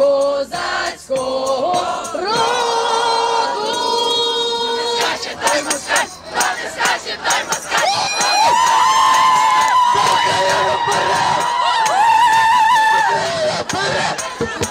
козацького роду. Москаче, дай москач, та не скаче, дай москач. Поки я наперед! Поки я наперед!